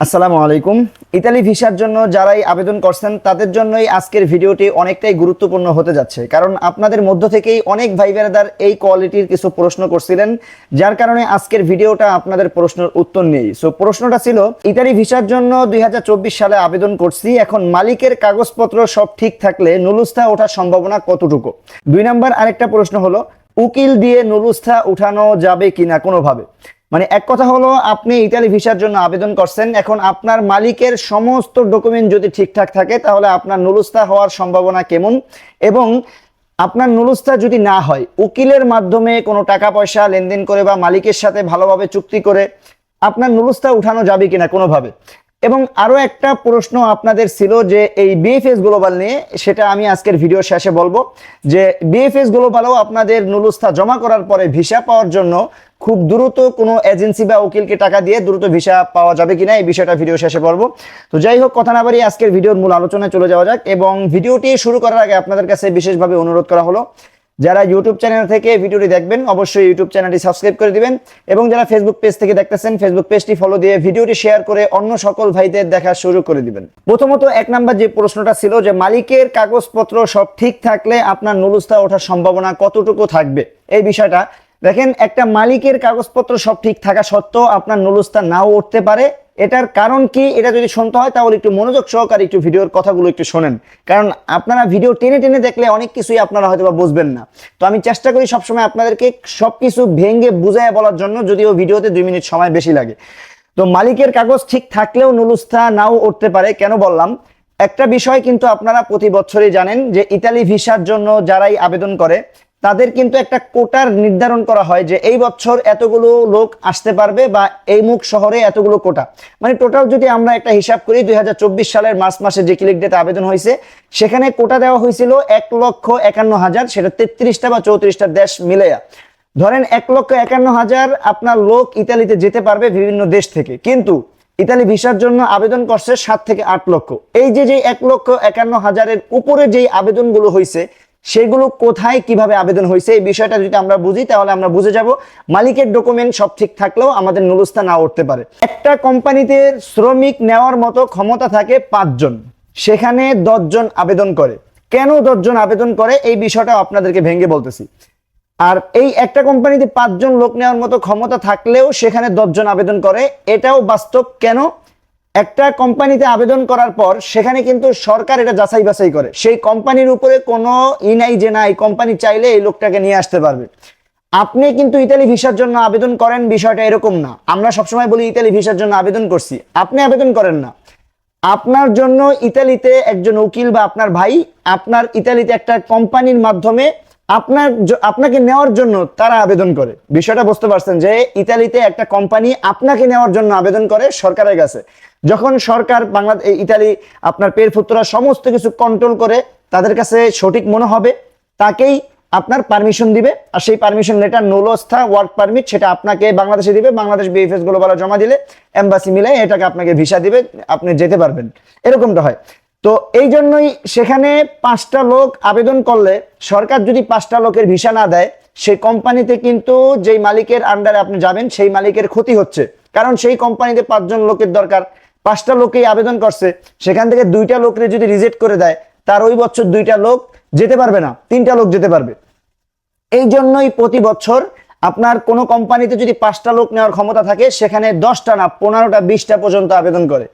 আসসালামু আলাইকুম। ইতালি ভিসার জন্য যারাই আবেদন করছেন, তাদের জন্যই আজকের ভিডিওটি অনেকটাই গুরুত্বপূর্ণ হতে যাচ্ছে। কারণ আপনাদের মধ্য থেকেই অনেক ভাই বেড়াদার এই কোয়ালিটির কিছু প্রশ্ন করছিলেন, যার কারণে আজকের ভিডিওটা আপনাদের প্রশ্নের উত্তর নেই। সো প্রশ্নটা ছিল, ইতালি ভিসার জন্য দুই হাজার চব্বিশ সালে আবেদন করছি, এখন মালিকের কাগজপত্র সব ঠিক থাকলে নুলুস্থা ওঠার সম্ভাবনা কতটুকু? দুই নাম্বার আরেকটা প্রশ্ন হলো, উকিল দিয়ে নুলুস্থা উঠানো যাবে কিনা কোনোভাবে? মানে এক কথা হলো, আপনি ইতালি ভিসার জন্য আবেদন করছেন। এখন আপনার মালিকের সমস্ত ডকুমেন্ট যদি ঠিকঠাক থাকে, তাহলে আপনার নুলুস্তা হওয়ার সম্ভাবনা কেমন? এবং আপনার নুলুস্তা যদি না হয়, উকিলের মাধ্যমে কোনো টাকা পয়সা লেনদেন করে বা মালিকের সাথে ভালোভাবে চুক্তি করে আপনার নুলুস্তা উঠানো যাবে কিনা কোনোভাবে? এবং আরও একটা প্রশ্ন আপনাদের ছিল যে, এই বিএফএস গ্লোবাল নিয়ে, সেটা আমি আজকের ভিডিও শেষে বলব যে বিএফএস গ্লোবালও আপনাদের নুলুস্থা জমা করার পরে ভিসা পাওয়ার জন্য খুব দ্রুত কোনো এজেন্সি বা উকিলকে টাকা দিয়ে দ্রুত ভিসা পাওয়া যাবে কিনা এই বিষয়টা ভিডিও শেষে পড়ব। তো যাই হোক, কথা না বাড়ি আজকের ভিডিওর মূল আলোচনায় চলে যাওয়া যাক এবং ভিডিওটি শুরু করার আগে আপনাদের কাছে বিশেষভাবে অনুরোধ করা হলো, যারা ইউটিউব চ্যানেল থেকে ভিডিওটি দেখবেন, অবশ্যই ইউটিউব চ্যানেলটি সাবস্ক্রাইব করে দিবেন এবং যারা ফেসবুক পেজ থেকে দেখতেছেন ফেসবুক পেজটি ফলো দিয়ে ভিডিওটি শেয়ার করে অন্য সকল ভাইদের দেখা শুরু করে দিবেন। প্রথমত এক নাম্বার যে প্রশ্নটা ছিল যে মালিকের কাগজপত্র সব ঠিক থাকলে আপনার নুলুস্তা ওঠার সম্ভাবনা কতটুকু থাকবে, এই বিষয়টা দেখেন, একটা মালিকের কাগজপত্র সব ঠিক থাকা সত্ত্বেও আপনার নুলুস্তা নাও উঠতে পারে। এটার কারণ কি? এটা যদি শুনতে হয়, তাহলে একটু মনোযোগ সহকারে একটু ভিডিওর কথাগুলো একটু শোনেন। কারণ আপনারা ভিডিও টেনে টেনে দেখলে অনেক কিছুই আপনারা হয়তো বা বুঝবেন না। তো আমি চেষ্টা করি সবসময় আপনাদেরকে সবকিছু ভেঙে বুঝায় বলার জন্য, যদিও ভিডিওতে দুই মিনিট সময় বেশি লাগে। তো মালিকের কাগজ ঠিক থাকলেও নুলুস্থা নাও উঠতে পারে। কেন বললাম? একটা বিষয় কিন্তু আপনারা প্রতি বছরই জানেন যে ইতালি ভিসার জন্য যারাই আবেদন করে তাদের কিন্তু একটা কোটার নির্ধারণ করা হয় যে এই বছর এতগুলো লোক আসতে পারবে বা এই মুখ শহরে এতগুলো কোটা। মানে টোটাল যদি আমরা একটা হিসাব করি, দুই সালের মার্চ মাসে যে ক্লিক ডেতে আবেদন হয়েছে, সেখানে কোটা দেওয়া হয়েছিল এক লক্ষ একান্ন হাজার, সেটা তেত্রিশটা বা চৌত্রিশটা দেশ মিলেয়া ধরেন এক লক্ষ একান্ন হাজার আপনার লোক ইতালিতে যেতে পারবে বিভিন্ন দেশ থেকে, কিন্তু ইতালি ভিসার জন্য আবেদন করছে সাত থেকে আট লক্ষ। এই যে যে এক লক্ষ একান্ন হাজারের উপরে যেই আবেদনগুলো হয়েছে সেগুলো কোথায় কীভাবে আবেদন হয়েছে এই বিষয়টা যদি আমরা বুঝি, তাহলে আমরা বুঝে যাব। মালিকের ডকুমেন্ট সব ঠিক থাকলেও আমাদের নুলুস্তা না উঠতে পারে। একটা কোম্পানিতে শ্রমিক নেওয়ার মতো ক্ষমতা থাকে পাঁচজন। সেখানে দশজন আবেদন করে। কেন দশজন আবেদন করে? এই বিষয়টা আপনাদেরকে ভেঙে বলতেছি। আর এই একটা কোম্পানিতে পাঁচজন লোক নেওয়ার মতো ক্ষমতা থাকলেও সেখানে দশজন আবেদন করে। এটাও বাস্তব কেন? একটা কোম্পানিতে আবেদন করার পর সেখানে কিন্তু সরকার এটা যাচাই বাছাই করে। সেই কোম্পানির উপরে কোনো ই নাই যে না, এই কোম্পানি চাইলে এই লোকটাকে নিয়ে আসতে পারবে। আপনি কিন্তু ইতালি ভিসার জন্য আবেদন করেন, বিষয়টা এরকম না। আমরা সবসময় বলি, ইতালি ভিসার জন্য আবেদন করছি। আপনি আবেদন করেন না। আপনার জন্য ইতালিতে একজন উকিল বা আপনার ভাই, আপনার ইতালিতে একটা কোম্পানির মাধ্যমে আপনার আপনাকে নেওয়ার জন্য তারা আবেদন করে। বিষয়টা বুঝতে পারছেন যে ইতালিতে একটা কোম্পানি আপনাকে নেওয়ার জন্য আবেদন করে সরকারের কাছে। যখন সরকার বাংলাদেশ ইতালি আপনার পের ফুত্তরা সমস্ত কিছু কন্ট্রোল করে, তাদের কাছে সঠিক মনে হবে, তাকেই আপনার পারমিশন দিবে। আর সেই পারমিশন লেটার নোলস্থা ওয়ার্ক পারমিট সেটা আপনাকে বাংলাদেশে দিবে, বাংলাদেশ বিএফএস গ্লোবাল জমা দিলে এম্বাসি মিলে এটাকে আপনাকে ভিসা দিবে, আপনি যেতে পারবেন। এরকমটা হয়। তো এই জন্যই সেখানে পাঁচটা লোক আবেদন করলে সরকার যদি পাঁচটা লোকের ভিসা না দেয় সেই কোম্পানিতে কিন্তু যেই মালিকের আন্ডারে আপনি যাবেন, সেই মালিকের ক্ষতি হচ্ছে। কারণ সেই কোম্পানিতে পাঁচজন লোকের দরকার। পাঁচটা লোকেই আবেদন করছে। সেখান থেকে দুইটা লোকরে যদি রিজেক্ট করে দেয়, তার ওই বছর দুইটা লোক যেতে পারবে না, তিনটা লোক যেতে পারবে। এই জন্যই প্রতি বছর আপনার কোনো কোম্পানিতে যদি পাঁচটা লোক নেওয়ার ক্ষমতা থাকে, সেখানে দশটা না, পনেরোটা, বিশটা পর্যন্ত আবেদন করে।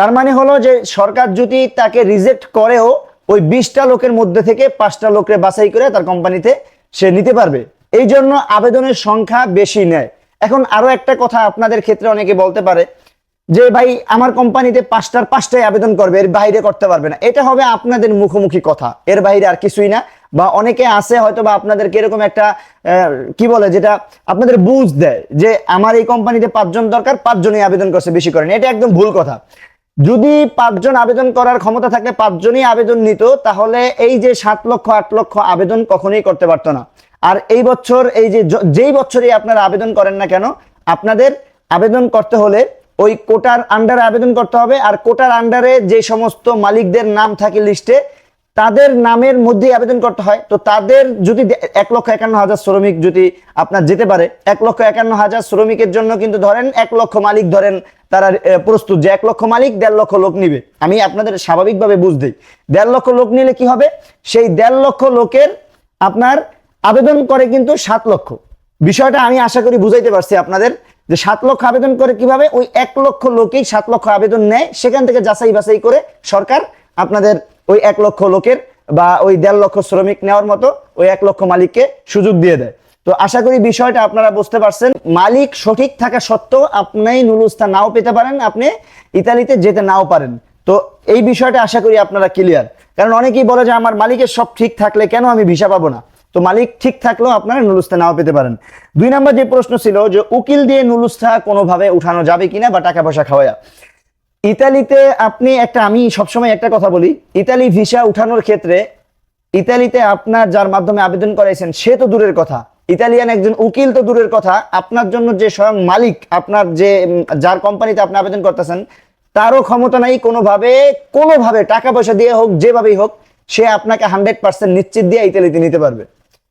তার মানে হলো যে সরকার যদি তাকে রিজেক্ট করেও ওই বিশটা লোকের মধ্যে থেকে পাঁচটা লোককে বাছাই করে তার কোম্পানিতে সে নিতে পারবে। এই জন্য আবেদনের সংখ্যা বেশি নেয়। এখন আরও একটা কথা আপনাদের ক্ষেত্রে অনেকে বলতে পারে যে, ভাই, আমার কোম্পানিতে পাঁচটার পাঁচটাই আবেদন করবে, এর বাইরে করতে পারবে না। এটা হবে আপনাদের মুখোমুখি কথা। এর বাইরে আর কিছুই না। বা অনেকে আছে হয়তো বা আপনাদেরকে এরকম একটা কি বলে যেটা, আপনাদের বুঝ দেয় যে, আমার এই কোম্পানিতে পাঁচজন দরকার, পাঁচজনই আবেদন করছে, বেশি করেন এটা একদম ভুল কথা। যদি পাঁচজন আবেদন করার ক্ষমতা থাকে, পাঁচজনই আবেদন নিত, তাহলে এই যে সাত লক্ষ, আট লক্ষ আবেদন কখনোই করতে পারতো না। আর এই বছর, এই যে যেই বছরই আপনারা আবেদন করেন না কেন, আপনাদের আবেদন করতে হলে ওই কোটার আন্ডারে আবেদন করতে হবে, আর কোটার আন্ডারে যে সমস্ত মালিকদের নাম থাকে লিস্টে তাদের নামের মধ্যে আবেদন করতে হয়। তো তাদের যদি এক লক্ষ একান্ন হাজার শ্রমিক যদি আপনার যেতে পারে, এক লক্ষ একান্ন হাজার শ্রমিকের জন্য কিন্তু ধরেন এক লক্ষ মালিক ধরেন তারা প্রস্তুত যে এক লক্ষ মালিক দেড় লক্ষ লোক নিবে। আমি আপনাদের স্বাভাবিকভাবে বুঝ দিই। দেড় লক্ষ লোক নিলে কি হবে? সেই দেড় লক্ষ লোকের আপনার আবেদন করে কিন্তু সাত লক্ষ। বিষয়টা আমি আশা করি বুঝাইতে পারছি আপনাদের যে সাত লক্ষ আবেদন করে কীভাবে ওই এক লক্ষ লোকেই সাত লক্ষ আবেদন নেয়, সেখান থেকে যাচাই বাছাই করে সরকার আপনাদের ওই এক লক্ষ লোকের বা ওই দেড় লক্ষ শ্রমিক নেওয়ার মতো ওই এক লক্ষ মালিককে সুযোগ দিয়ে দেয়। তো আশা করি বিষয়টা আপনারা বুঝতে পারছেন। মালিক সঠিক থাকা সত্ত্বেও আপনি নুলুস্তা নাও পেতে পারেন, আপনি ইতালিতে যেতে নাও পারেন। তো এই বিষয়টা আশা করি আপনারা ক্লিয়ার কারণ অনেকেই বলে যে, আমার মালিকের সব ঠিক থাকলে কেন আমি ভিসা পাবো না? তো মালিক ঠিক থাকলেও আপনারা নুলুস্তা নাও পেতে পারেন। দুই নম্বর যে প্রশ্ন ছিল যে, উকিল দিয়ে নুলুস্তা কোনোভাবে উঠানো যাবে কিনা বা টাকা পয়সা খাওয়া ইতালিতে আপনি একটা, আমি সবসময় একটা কথা বলি, ইতালি ভিসা উঠানোর ক্ষেত্রে ইতালিতে আপনার যার মাধ্যমে আবেদন করাইছেন, সে তো দূরের কথা। ইতালিয়ান একজন উকিল তো দূরের কথা। আপনার জন্য যে স্বয়ং মালিক, আপনার যে যার কোম্পানিতে আপনি আবেদন করতেছেন, তারও ক্ষমতা নাই কোনোভাবে কোনোভাবে টাকা পয়সা দিয়ে হোক, যেভাবেই হোক, সে আপনাকে হান্ড্রেড পার্সেন্ট নিশ্চিত দিয়ে ইতালিতে নিতে পারবে।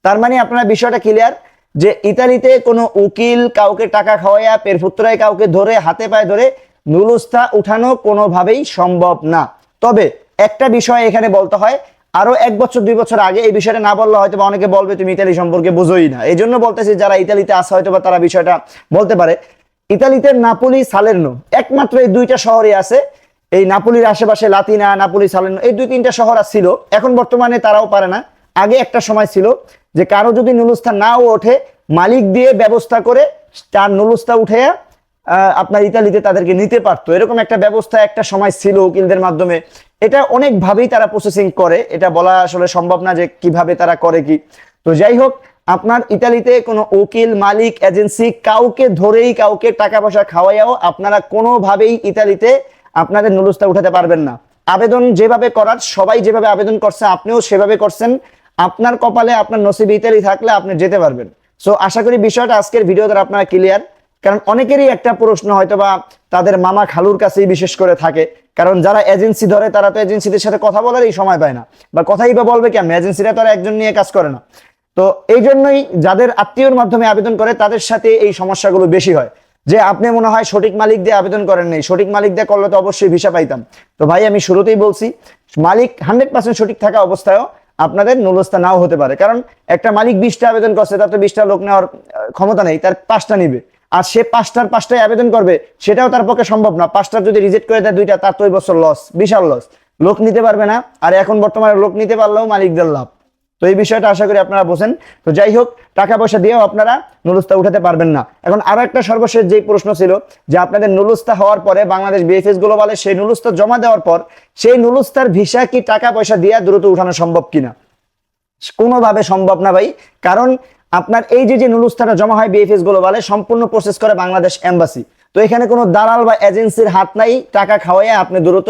তার মানে আপনার বিষয়টা ক্লিয়ার যে ইতালিতে কোনো উকিল কাউকে টাকা খাওয়াইয়া পেরফুত্রায় কাউকে ধরে, হাতে পায়ে ধরে নুলুস্তা উঠানো কোনোভাবেই সম্ভব না। তবে একটা বিষয় এখানে বলতে হয়, আরও এক বছর, দুই বছর আগে এই বিষয়টা না বললে হয়তো অনেকে বলবে, তুমি ইতালি সম্পর্কে বোঝোই না। এই জন্য বলতেছি, যারা ইতালিতে আসে হয়তো বা তারা বিষয়টা বলতে পারে। ইতালিতে নাপোলি সালের্নো, একমাত্র এই দুইটা শহরে আছে। এই নাপোলির আশেপাশে লাতিনা, নাপোলি, সালের্নো, এই দুই তিনটা শহর ছিল। এখন বর্তমানে তারাও পারে না। আগে একটা সময় ছিল যে কারও যদি নুলুস্তা নাও ওঠে, মালিক দিয়ে ব্যবস্থা করে তার নুলুস্তা উঠে আপনার ইতালিতে তাদেরকে নিতে পারতো। এরকম একটা ব্যবস্থা একটা সময় ছিল উকিলদের মাধ্যমে। এটা অনেকভাবেই তারা প্রসেসিং করে। এটা বলা আসলে সম্ভব না যে কীভাবে তারা করে কি। তো যাই হোক, আপনার ইতালিতে কোনো উকিল, মালিক এজেন্সি কাউকে ধরেই কাউকে টাকা পয়সা খাওয়াইয়াও আপনারা কোনোভাবেই ইতালিতে আপনাদের নুলুস্তা উঠাতে পারবেন না। আবেদন যেভাবে করার, সবাই যেভাবে আবেদন করছে, আপনিও সেভাবে করছেন। আপনার কপালে, আপনার নসিব ইতালি থাকলে আপনি যেতে পারবেন। সো আশা করি বিষয়টা আজকের ভিডিও দ্বারা আপনারা ক্লিয়ার কারণ অনেকেরই একটা প্রশ্ন হয়তো বা তাদের মামা খালুর কাছেই বিশেষ করে থাকে। কারণ যারা এজেন্সি ধরে, তারা তো এজেন্সিদের সাথে কথা বলারই সময় পায় না। বা কথাই বা বলবে কেমন? এজেন্সিরা তো আর একজন নিয়ে কাজ করে না। তো এই জন্যই যাদের আত্মীয়র মাধ্যমে আবেদন করে, তাদের সাথে এই সমস্যাগুলো বেশি হয়। যে আপনি মনে হয় সঠিক মালিক দিয়ে আবেদন করেন নাই, সঠিক মালিক দিয়ে করলে তো অবশ্যই ভিসা পাইতাম। তো ভাই, আমি শুরুতেই বলছি, মালিক হান্ড্রেড পার্সেন্ট সঠিক থাকা অবস্থায়ও আপনাদের নুলস্তা নাও হতে পারে। কারণ একটা মালিক বিশটা আবেদন করছে, তার তো বিশটা লোক নেওয়ার ক্ষমতা নেই, তার পাঁচটা নিবে। আর সে পাঁচটার পাঁচটায় আবেদন করবে, সেটাও তার পক্ষে সম্ভব না। পাঁচটার যদি রিজেক্ট করে দেয়, দুইটা তার তো ওই বছর লস বিশাল লস লোক নিতে পারবে না, আর এখন বর্তমানে লোক নিতে পারলেও মালিকদের লাভ। তো এই বিষয়টা আশা করি আপনারা বোঝেন। তো যাই হোক, টাকা পয়সা দিয়েও আপনারা নুলুস্তা উঠাতে পারবেন না। এখন আরও একটা সর্বশেষ যে প্রশ্ন ছিল, যে আপনাদের নুলুস্তা হওয়ার পরে বাংলাদেশ বিএফএস গ্লোবালে সেই নুলুস্তা জমা দেওয়ার পর, সেই নুলুস্তার ভিসা কি টাকা পয়সা দিয়ে দ্রুত উঠানো সম্ভব কিনা? কোনোভাবে সম্ভব না ভাই। কারণ আপনার এই যে যে নুলুস্তাটা জমা হয় বিএফএস গ্লোবালে সম্পূর্ণ প্রসেস করে বাংলাদেশ এম্বাসি তো এখানে কোনো দালাল বা এজেন্সির হাত নাই, টাকা খাওয়াইয়া আপনি দ্রুত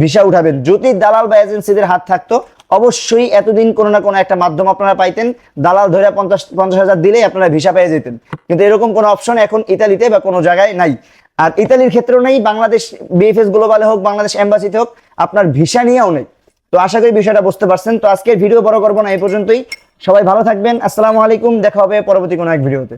ভিসা উঠাবেন। যদি দালাল বা এজেন্সিদের হাত থাকতো, অবশ্যই এতদিন কোনো না কোনো একটা মাধ্যম আপনারা পাইতেন, দালাল ধরে পঞ্চাশ পঞ্চাশ হাজার দিলেই আপনারা ভিসা পেয়ে যেতেন। কিন্তু এরকম কোনো অপশন এখন ইতালিতে বা কোনো জায়গায় নাই। আর ইতালির ক্ষেত্রেও নেই, বাংলাদেশ বিএফএস গ্লোবালে হোক, বাংলাদেশ এম্বাসিতে হোক, আপনার ভিসা নিয়েও নেই। তো আশা করি বিষয়টা বুঝতে পারছেন। তো আজকের ভিডিও বড় করব না, এই পর্যন্তই। সবাই ভালো থাকবেন। আসসালামু আলাইকুম। দেখা হবে পরবর্তী কোনো এক ভিডিওতে।